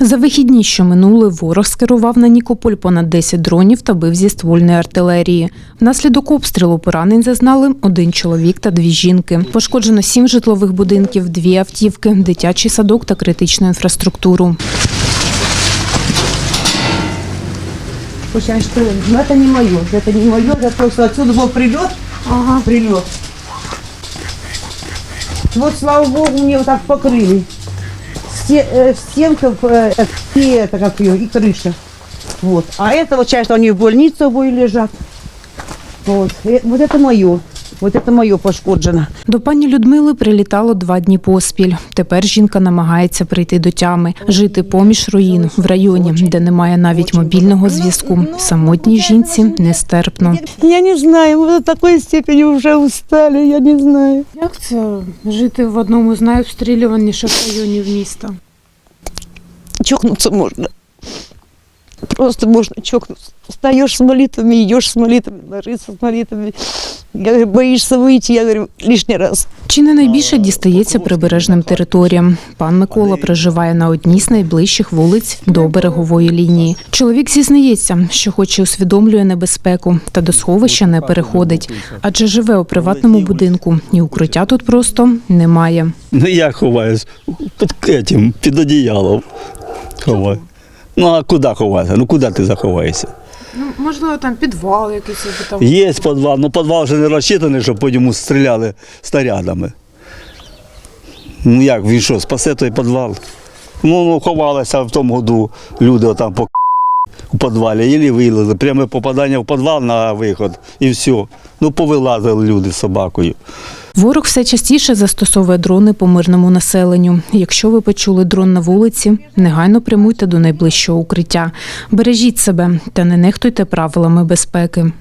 За вихідні, що минули, ворог скерував на Нікополь понад 10 дронів та бив зі ствольної артилерії. Внаслідок обстрілу поранень зазнали один чоловік та дві жінки. Пошкоджено сім житлових будинків, дві автівки, дитячий садок та критичну інфраструктуру. Слушай, а что, ну это не мое, это не мое, это просто отсюда был прилет, ага, прилет. Вот, слава богу, мне вот так покрыли. Сте- э, стенка, э, и это как ее, и крыша. Вот. А это вот часть, что они в больнице обои лежат. Вот. Э, вот это мое. Вот это мое пошкоджено. До пані Людмили прилітало два дні поспіль. Тепер жінка намагається прийти до тями, жити поміж руїн в районі, де немає навіть мобільного зв'язку. Самотній жінці нестерпно. Я не знаю, мы до такой степени уже устали, я не знаю. Як це жити в одному з найобстрілюваніших районів міста? Чокнуться можно. Просто можно чокнуться. Встаешь с молитвами, идешь с молитвами, ложишься с молитвами. Я говорю, боишься выйти, я говорю, лишний раз. Чи не найбільше дістається прибережним територіям? Пан Микола проживає на одній з найближчих вулиць до берегової лінії. Чоловік зізнається, що хоч і усвідомлює небезпеку, та до сховища не переходить, адже живе у приватному будинку, і укриття тут просто немає. Ну я ховаюсь під этим, під одіялом. Ховаю. Ну а куди ховатися? Ну куди ти заховаєшся? Ну можливо, там підвал якийсь там. Є підвал, ну підвал вже не розчитаний, щоб по ньому стріляли снарядами. Ну як, він що, спасе той підвал? Ну, ну ховалися в тому году люди отам по у підвалі, і вилазили. Пряме попадання в підвал на виход і все. Ну повилазили люди з собакою. Ворог все частіше застосовує дрони по мирному населенню. Якщо ви почули дрон на вулиці, негайно прямуйте до найближчого укриття. Бережіть себе та не нехтуйте правилами безпеки.